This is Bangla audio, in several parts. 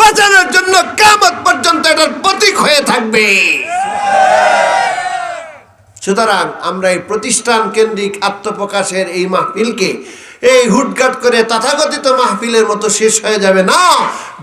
বাঁচানোর জন্য কামত পর্যন্ত এটার প্রতীক হয়ে থাকবে। সুতরাং আমরা এই প্রতিষ্ঠান কেন্দ্রিক আত্মপ্রকাশের এই মাহফিলকে এই হুটঘাট করে তথাকথিত মাহফিলের মতো শেষ হয়ে যাবে না।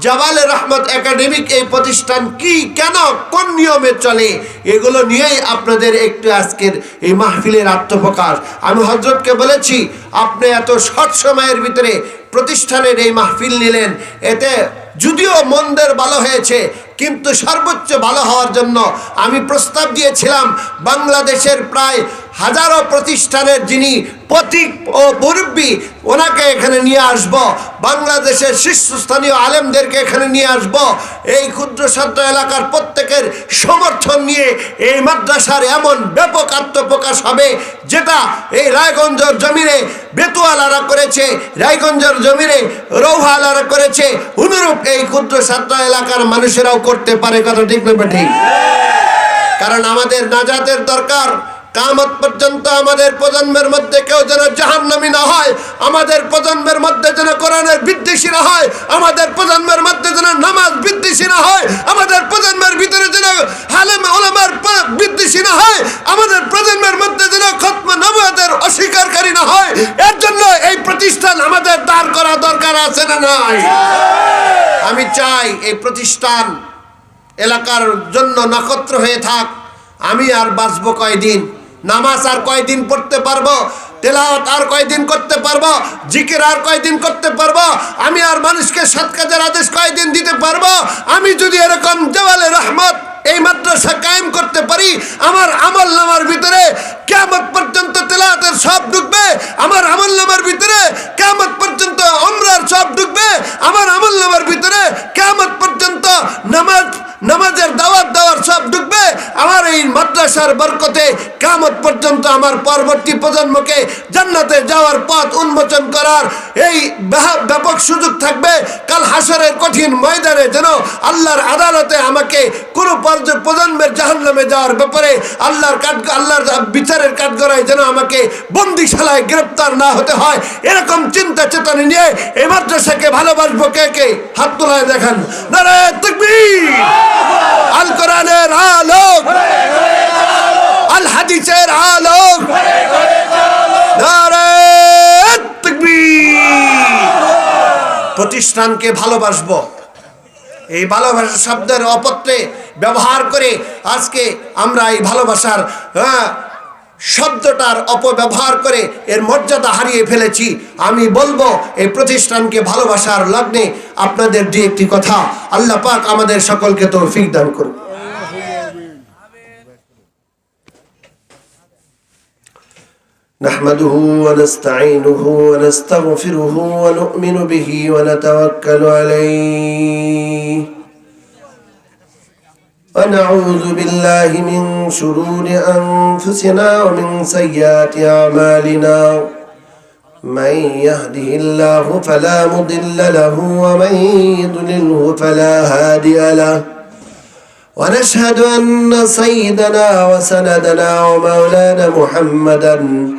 জাবালে রহমত একাডেমিক এই প্রতিষ্ঠান কি, কেন, কোন নিয়মে চলে, এগুলো নিয়েই আপনাদের একটু আজকের এই মাহফিলের আত্মপ্রকাশ। আমি হজরতকে বলেছি, আপনি এত শর্ট সময়ের ভিতরে প্রতিষ্ঠানের এই মাহফিল নিলেন, এতে যদিও মন্দের ভালো হয়েছে কিন্তু সর্বোচ্চ ভালো হওয়ার জন্য আমি প্রস্তাব দিয়েছিলাম, বাংলাদেশের প্রায় হাজারো প্রতিষ্ঠানের যিনি প্রতীক ও মুরব্বী, ওনাকে এখানে নিয়ে আসব, বাংলাদেশের শীর্ষস্থানীয় আলেমদেরকে এখানে নিয়ে আসব। এই ক্ষুদ্র সাধ্য এলাকার প্রত্যেকের সমর্থন নিয়ে এই মাদ্রাসার এমন ব্যাপক আত্মপ্রকাশ হবে, যেটা এই রায়গঞ্জের জমিনে বেতুয়ালারা করেছে, রায়গঞ্জের জমিনে রৌহালারা করেছে। অনুরূপ এই ক্ষুদ্র সাধ্য এলাকার মানুষেরাও করতে পারে কথা ঠিক না ঠিক কারণ আমাদের নাজাতের দরকার। কামত পর্যন্ত আমাদের প্রজন্মের মধ্যে কেউ যেন জাহান্নামি না হয়, আমাদের প্রজন্মের মধ্যে যেন কোরআনের বিদ্বেষী না হয়, আমাদের প্রজন্মের মধ্যে যেন নামাজ বিদ্বেষী না হয়, আমাদের প্রজন্মের ভিতরে যেন হালেম ওলামার বিদ্বেষী না হয়, আমাদের প্রজন্মের মধ্যে যেন খতম নবাদের অস্বীকারী না হয়, এর জন্য এই প্রতিষ্ঠান আমাদের দাঁড় করা দরকার আছে না নাই? আমি চাই এই প্রতিষ্ঠান এলাকার জন্য নক্ষত্র হয়ে থাক। আমি আর বাঁচব কয়দিন? নামাজ আর কয়দিন পড়তে পারব? তেলাওয়াত আর কয়দিন করতে পারব? জিকির আর কয়দিন করতে পারব? আমি আর মানুষকে সৎ কাজের আদেশ কয়দিন দিতে পারব? আমি যদি এরকম দেওয়ালে রহমত এই মাদ্রাসা কায়েম করতে পারি, আমার আমল নামার ভিতরে কেমন পর্যন্ত তেলাওয়াতের সব ঢুকবে আমার আমল নামার ভিতরে কেমন পর্যন্ত অমরার সব ঢুকবে আমার আমল নামার ভিতরে কেমন পর্যন্ত নামাজ নামাজের দাওয়াত দেওয়ার সব ঢুকবে আমার এই মাদ্রাসার বরকতে কামত পর্যন্ত আমার পরবর্তী প্রজন্মকে জান্নাতে যাওয়ার পথ উন্মোচন করার এই ব্যাপক সুযোগ থাকবে। কাল হাসরের কঠিন ময়দানে যেন আল্লাহর আদালতে আমাকে কোনো প্রজন্মের জাহান্নামে যাওয়ার ব্যাপারে আল্লাহর কাঠ আল্লাহর বিচারের কাঠগড়ায় যেন আমাকে বন্দিশালায় গ্রেপ্তার না হতে হয়, এরকম চিন্তা চেতনা নিয়ে এই মাদ্রাসাকে ভালোবাসবো কে কে? হাত তোলায় দেখান। আল কোরআনের আলোক। আল হাদিসের আলোক প্রতিষ্ঠানকে ভালোবাসবো। এই ভালোবাসা শব্দের অপত্রে ব্যবহার করে আজকে আমরা এই ভালোবাসার হ্যাঁ, শব্দটার অপব্যবহার করে এর মর্যাদা হারিয়ে ফেলেছি। আমি বলব এই প্রতিষ্ঠানকে ভালোবাসার লগ্নে আপনাদের দু একটি কথা। আল্লাহ পাক আমাদের সকলকে তৌফিক দান করুন। نحمده ونستعينه ونستغفره ونؤمن به ونتوكل عليه. ونعوذ بالله من شرور أنفسنا ومن سيئات أعمالنا. من يهده الله فلا مضل له ومن يضلله فلا هادي له. ونشهد أن سيدنا وسندنا ومولانا محمدا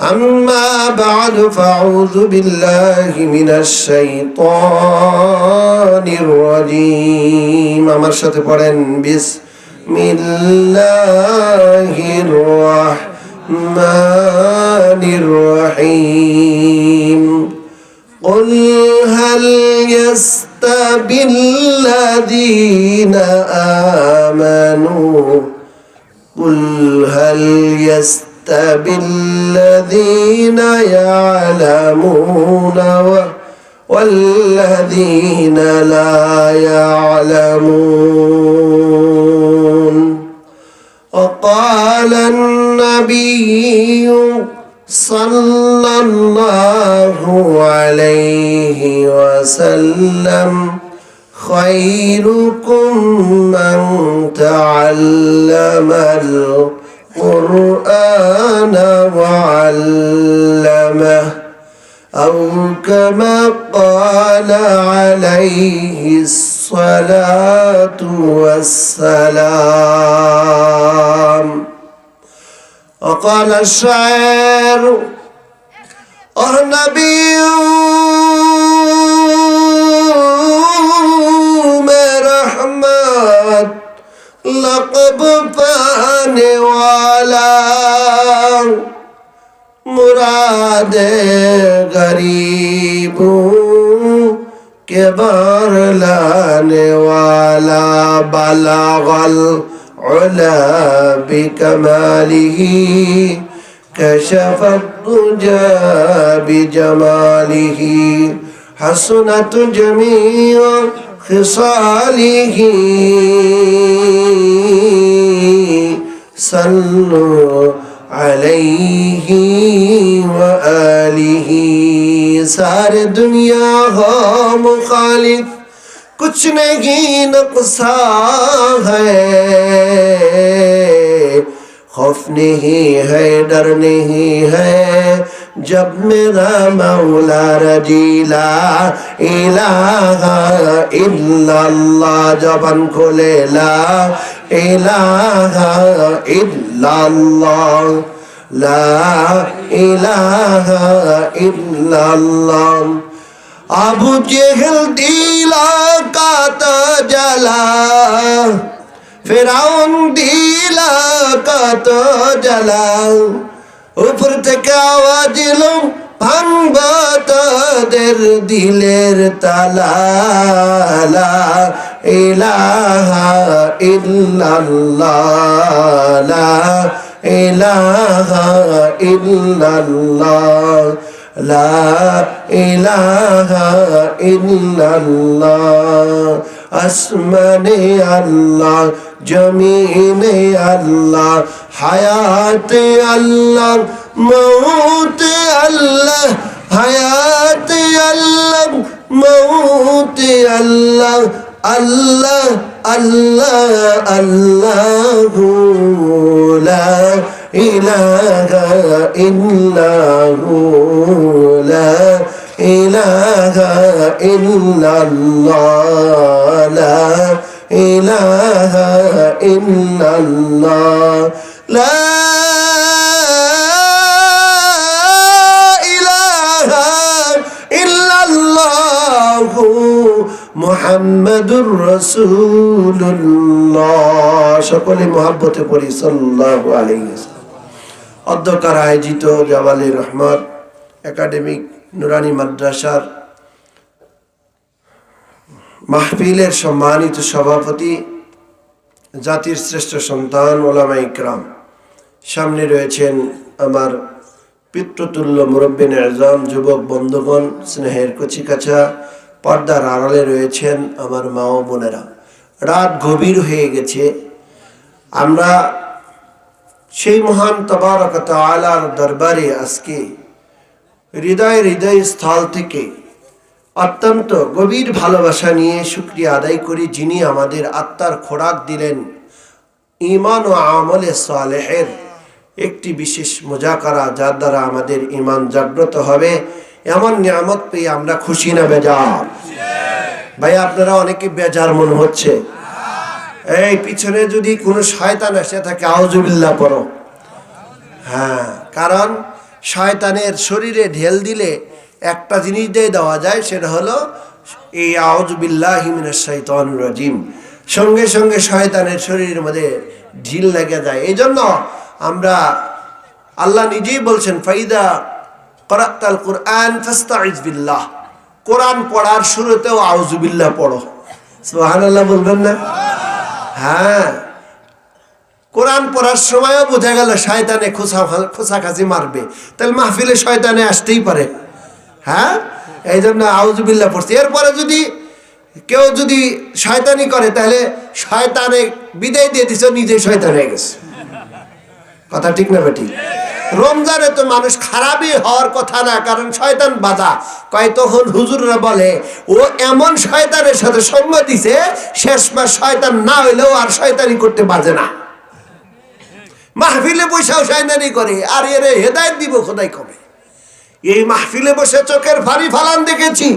أما بعد فأعوذ بالله من الشيطان الرجيم আমার সাথে পড়েন بسم الله الرحمن الرحيم قل هل يستوي الذين آمنوا قل هل يستوي الذين يعلمون والذين لا يعلمون. وقال النبي صلى الله عليه وسلم خيركم من تعلم القرآن وعلمه أو كما قال عليه الصلاة والسلام. وقال الشاعر أه لقب پانے والا. مراد غریبوں کے بار لانے والا. بلغ العلا بکماله كشف الدجى بجماله. حسنت جميعا خصاله صلوا عليه وآله سار دنیا ہو مخالف کچھ نہیں نقصا ہے خوف نہیں ہے ڈر نہیں ہے जब मेरा मौला रजीला इलाहा इल्लल्लाह जबन खोले ला इलाहा इल्लल्लाह ला इलाहा इल्लल्लाह আবু জেহেল দিলা কাত জ্বালা ফেরাউন দিলা কত জ্বালা উপর থেকে আওয়াজ এলো, ভাঙব তাদের দিলের তালা। ইলাহা ইল্লাল্লাহ ইলাহা ইল্লাল্লাহ, লা ইলাহা ইল্লাল্লাহ। আসমানে আল্লাহ, জমিনে আল্লাহ হায়াতে আল্লাহ মৌতে আল্লাহ, হায়াতে আল্লাহ মৌতে আল্লাহ আল্লাহ আল্লাহ আল্লাহ লা ইলাহা ইল্লাহু লা লা ইলাহা ইল্লাল্লাহু মুহাম্মাদুর রাসূলুল্লাহ। সকলে মহব্বতে পড়ি, সাল্লাল্লাহু অধ্যকার আয়োজিত জামালি রহমত একাডেমিক নুরানি মাদ্রাসার মাহফিলের সম্মানিত সভাপতি, জাতির শ্রেষ্ঠ সন্তান ওলামা ইকরাম। সামনে রয়েছেন আমার পিতৃতুল্য মুরব্বিন এজাম যুবক বন্ধুগণ, স্নেহের কচিকাছা পর্দার আড়ালে রয়েছেন আমার মা ও বোনেরা। রাত গভীর হয়ে গেছে। আমরা সেই মহান তবারকত আলার দরবারে আজকে হৃদয় হৃদয় স্থল থেকে অত্যন্ত গভীর ভালোবাসা নিয়ে শুক্রিয়া আদায় করি যিনি আমাদের আত্মার খোরাক দিলেন। ইমান ও আমলে সালেহের একটি বিশেষ মোজাকারা যার দ্বারা আমাদের ইমান জাগ্রত হবে, এমন নিয়ামত পেয়ে আমরা খুশি না বেজার। ভাই, আপনারা অনেকে বেজার মনে হচ্ছে। এই পিছনে যদি কোনো শয়তান এসে থাকে আউজুবিল্লাহ পড়ো। হ্যাঁ কারণ শয়তানের শরীরে ঢেল দিলে একটা জিনিস দিয়ে দেওয়া যায়, সেটা হলো এই আউজবিল্লাহ হিমিনের শৈতান রাজিম। সঙ্গে সঙ্গে শয়তানের শরীরের মধ্যে ঢিল লেগে যায়। এই জন্য আমরা আল্লাহ নিজেই বলছেন, ফাইদা করাতাল কোরআন ফাস্তাইজ বিল্লাহ। কোরআন পড়ার শুরুতেও আউজুবিল্লাহ পড়ো। সোহান আল্লাহ বলবেন না? হ্যাঁ। কোরআন পড়ার সময়ও বোঝা গেল শয়তানে খোসা খোসাখাসি মারবে। তাহলে মাহফিলে শয়তানে আসতেই পারে। হ্যাঁ? এই জন্য আউজুবিল্লা পড়ছে। এরপরে যদি কেউ যদি শয়তানি করে, তাহলে শয়তানে বিদায় দিয়ে দিছে নিজে শয়তান হয়ে গেছে। কথা ঠিক না বেটি রমজানে তো মানুষ খারাপই হওয়ার কথা না, কারণ শয়তান বাধা কয় তখন হুজুররা বলে, ও এমন শয়তানের সাথে সঙ্গ দিছে, শেষ মাস শয়তান না হইলেও আর শয়তানি করতে পারছে না। মাহফিলে বসেও শয়তানি করে, আর এর হেদায়ত দিব খোদাই কবে? এই মাহফিলে বসে চোখের ফাড়ি ফালান দেখেছি।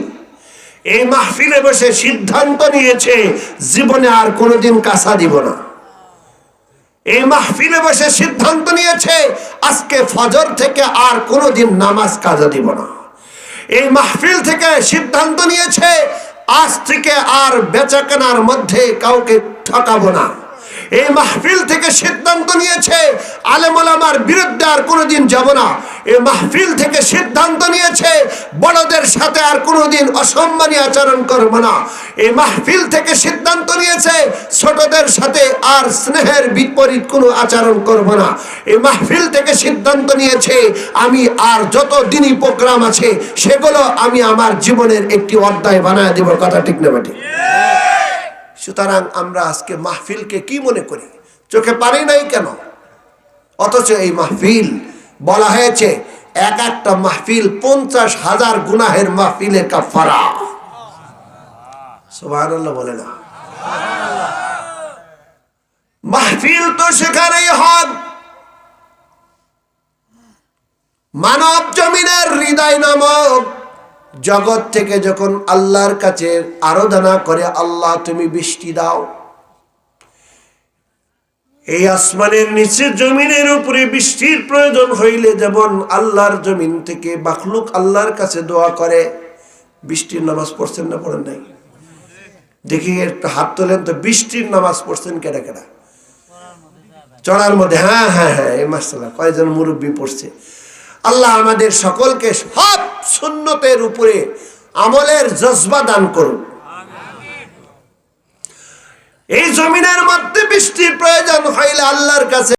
এই মাহফিলে বসে সিদ্ধান্ত নিয়েছে, জীবনে আর কোনোদিন কাঁচা দিব না। এই মাহফিলে বসে সিদ্ধান্ত নিয়েছে, আজকে ফজর থেকে আর কোনোদিন নামাজ কাজে দিব না। এই মাহফিল থেকে সিদ্ধান্ত নিয়েছে, আজ থেকে আর বেচাকেনার মধ্যে কাউকে ঠকাবো না। এই মাহফিল থেকে সিদ্ধান্ত নিয়েছে আলেমার বিরুদ্ধে আর কোনোদিন যাব না। এই মাহফিল থেকে সিদ্ধান্ত নিয়েছে, বড়দের সাথে আর কোনোদিন অসম্মানী আচরণ করব না। এই মাহফিল থেকে সিদ্ধান্ত নিয়েছে, ছোটদের সাথে আর স্নেহের বিপরীত কোনো আচরণ করব না। এই মাহফিল থেকে সিদ্ধান্ত নিয়েছে, আমি আর যত দিনই প্রোগ্রাম আছে, সেগুলো আমি আমার জীবনের একটি অধ্যায় বানায় দেব। কথা ঠিক না ঠিক সুতরাং আমরা আজকে মাহফিলকে কি মনে করি? চোখে পারি নাই কেন? অথচ এই মাহফিল বলা হয়েছে, এক একটা মাহফিল পঞ্চাশ হাজার গুনাহের মাহফিলের কাফারা সুবহানাল্লাহ বলে না। মাহফিল তো সেখানেই হক মানব জমিনের হৃদয় নামক জগৎ থেকে যখন আল্লাহর কাছে আরাধনা করে, আল্লাহ তুমি বৃষ্টি দাও। এই আসমানের নিচে জমিনের উপরে বৃষ্টির প্রয়োজন হইলে যেমন আল্লাহর জমিন থেকে বাখলুক আল্লাহর কাছে দোয়া করে, বৃষ্টির নামাজ পড়ছেন না, পড়েন নাই? দেখি, একটু হাত তোলেন তো, বৃষ্টির নামাজ পড়ছেন কেডা কেডা? চড়ার মধ্যে হ্যাঁ হ্যাঁ হ্যাঁ এই মাসাল্লাহ কয়েকজন মুরব্বী পড়ছে? আল্লাহ আমাদের সকলকে সব সুন্নতের উপরে আমলের জজবা দান করুন এই জমিনের মধ্যে বৃষ্টির প্রয়োজন হইলে আল্লাহর কাছে